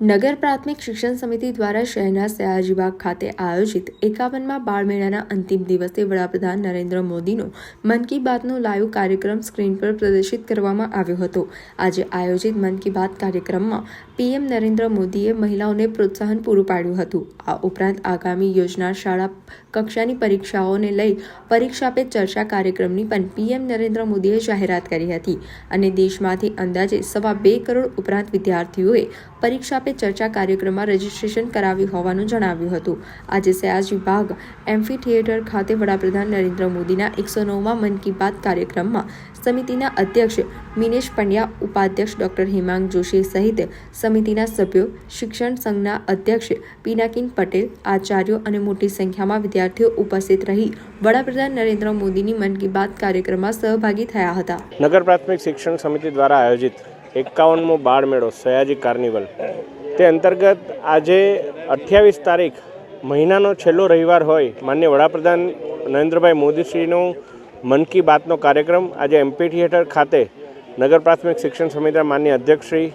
નગર પ્રાથમિક શિક્ષણ સમિતિ દ્વારા શહેરના સયાજીબાગ ખાતે આયોજિત એકાવનમાં બાળમેળાના અંતિમ દિવસે વડાપ્રધાન નરેન્દ્ર મોદીનો મન કી બાતનો લાઈવ કાર્યક્રમ સ્ક્રીન પર પ્રદર્શિત કરવામાં આવ્યો હતો. આજે આયોજિત મન કી બાત કાર્યક્રમમાં પીએમ નરેન્દ્ર મોદીએ મહિલાઓને પ્રોત્સાહન પૂરું પાડ્યું હતું. આ ઉપરાંત આગામી યોજનાર શાળા કક્ષાની પરીક્ષાઓને લઈ પરીક્ષા પે ચર્ચા કાર્યક્રમની પણ પીએમ નરેન્દ્ર મોદીએ જાહેરાત કરી હતી અને દેશમાંથી અંદાજે સવા બે કરોડ ઉપરાંત વિદ્યાર્થીઓએ પરીક્ષા પે ચર્ચા કાર્યક્રમમાં રજીસ્ટ્રેશન કરાવ્યું હોવાનું જણાવ્યું હતું. આજે સયાજી બાગ એમ્ફી થિયેટર ખાતે વડાપ્રધાન નરેન્દ્ર મોદીના એકસો નવમાં મન કી બાત કાર્યક્રમમાં સમિતિના અધ્યક્ષ મિનેશ પંડ્યા, ઉપાધ્યક્ષ ડોક્ટર હિમાંગ જોશી સહિત સમિતિના સભ્યો, શિક્ષણ સંઘના અધ્યક્ષ પિનાકિન પટેલ, આચાર્યો અને મોટી સંખ્યામાં વિદ્યાર્થીઓ ઉપસ્થિત રહી વડાપ્રધાન નરેન્દ્ર મોદીની મન કી બાત કાર્યક્રમમાં સહભાગી થયા હતા. નગર પ્રાથમિક શિક્ષણ સમિતિ દ્વારા આયોજિત એકાવનમો બાળ મેળો, સયાજી કાર્નિવલ. તે અંતર્ગત આજે અઠ્યાવીસ તારીખ મહિનાનો છેલ્લો રવિવાર હોય, માન્ય વડાપ્રધાન નરેન્દ્રભાઈ મોદીશ્રીનો મન કી બાતનો કાર્યક્રમ આજે એમપી થિયેટર ખાતે નગર પ્રાથમિક શિક્ષણ સમિતિના માન્ય અધ્યક્ષશ્રી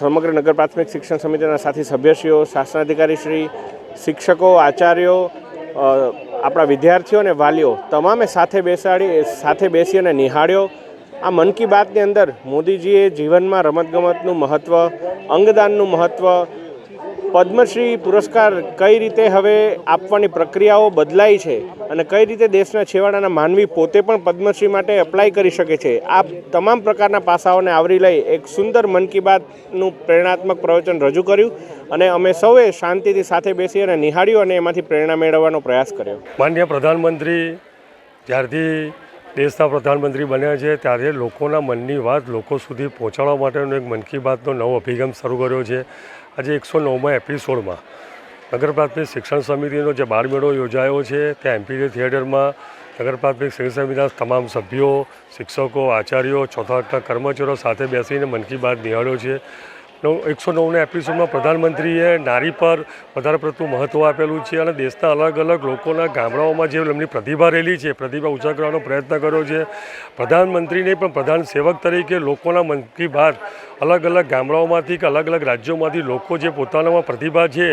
સમગ્ર નગર પ્રાથમિક શિક્ષણ સમિતિના સાથી સભ્યશ્રીઓ, શાસનાધિકારીશ્રી, શિક્ષકો, આચાર્યો આપણા વિદ્યાર્થીઓ અને વાલીઓ તમામે સાથે બેસાડી, સાથે બેસી અને નિહાળ્યો. આ મન કી બાતની અંદર મોદીજીએ જીવનમાં રમતગમતનું મહત્ત્વ અંગદાનનું મહત્ત્વ પદ્મશ્રી પુરસ્કાર કઈ રીતે હવે આપવાની પ્રક્રિયાઓ બદલાઈ છે અને કઈ રીતે દેશના છેવાડાના માનવી પોતે પણ પદ્મશ્રી માટે એપ્લાય કરી શકે છે, આ તમામ પ્રકારના પાસાઓને આવરી લઈ એક સુંદર મન કી બાતનું પ્રેરણાત્મક પ્રવચન રજૂ કર્યું અને અમે સૌએ શાંતિથી સાથે બેસી અને નિહાળ્યું અને એમાંથી પ્રેરણા મેળવવાનો પ્રયાસ કર્યો. માન્ય પ્રધાનમંત્રી જ્યારથી દેશના પ્રધાનમંત્રી બન્યા છે ત્યારે લોકોના મનની વાત લોકો સુધી પહોંચાડવા માટેનો એક મન કી બાતનો નવો અભિગમ શરૂ કર્યો છે. આજે એકસો નવમાં એપિસોડમાં નગર પ્રાથમિક શિક્ષણ સમિતિનો જે બાળમેળો યોજાયો છે, ત્યાં એમપી થિયેટરમાં નગર પ્રાથમિક શિક્ષણ સમિતિના તમામ સભ્યો, શિક્ષકો, આચાર્યો, ચોથા કર્મચારીઓ સાથે બેસીને મન કી બાત નિહાળ્યો છે. નવ, એકસો નવના એપિસોડમાં પ્રધાનમંત્રીએ નારી પર વધારે પડતું મહત્ત્વ આપેલું છે અને દેશના અલગ અલગ લોકોના ગામડાઓમાં જે એમની પ્રતિભા રહેલી છે, પ્રતિભા ઉછા કરવાનો પ્રયત્ન કર્યો છે. પ્રધાનમંત્રીને પણ પ્રધાન સેવક તરીકે લોકોના મન કી બાત અલગ અલગ ગામડાઓમાંથી કે અલગ અલગ રાજ્યોમાંથી લોકો જે પોતાનામાં પ્રતિભા છે,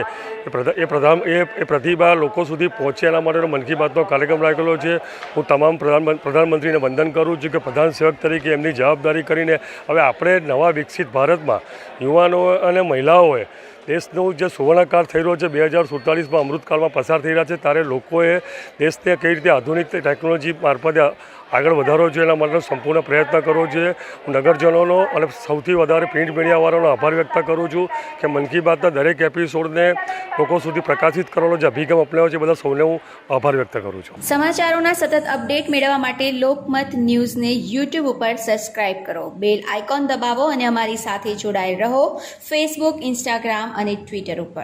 એ પ્રધા, એ પ્રધાન, એ પ્રતિભા લોકો સુધી પહોંચે એના માટેનો મન કી બાતનો કાર્યક્રમ રાખેલો છે. હું તમામ પ્રધાન, પ્રધાનમંત્રીને વંદન કરું છું કે પ્રધાન સેવક તરીકે એમની જવાબદારી કરીને હવે આપણે નવા વિકસિત ભારતમાં યુવાનો અને મહિલાઓએ દેશનું જે સુવર્ણકાળ થઈ રહ્યો છે, બે હજાર સુડતાલીસમાં અમૃતકાળમાં પસાર થઈ રહ્યા છે, ત્યારે લોકોએ દેશને કઈ રીતે આધુનિક ટેકનોલોજી મારફતે આગળ વધારવો જોઈએ એના માટે સંપૂર્ણ પ્રયત્ન કરવો જોઈએ. હું નગરજનોનો અને સૌથી વધારે પ્રિન્ટ મીડિયાવાળાનો આભાર વ્યક્ત કરું છું કે મન કી બાતના દરેક એપિસોડને લોકો સુધી પ્રકાશિત કરવાનો જે અભિગમ અપનાવ્યો છે બધા સૌને હું આભાર વ્યક્ત કરું છું. સમાચારોના સતત અપડેટ મેળવવા માટે લોકમત ન્યૂઝને યુટ્યુબ ઉપર સબસ્ક્રાઇબ કરો. બેલ આઇકોન દબાવો અને અમારી સાથે જોડાયેલ રહો. ફેસબુક, ઇન્સ્ટાગ્રામ અને ટ્વિટર ઉપર.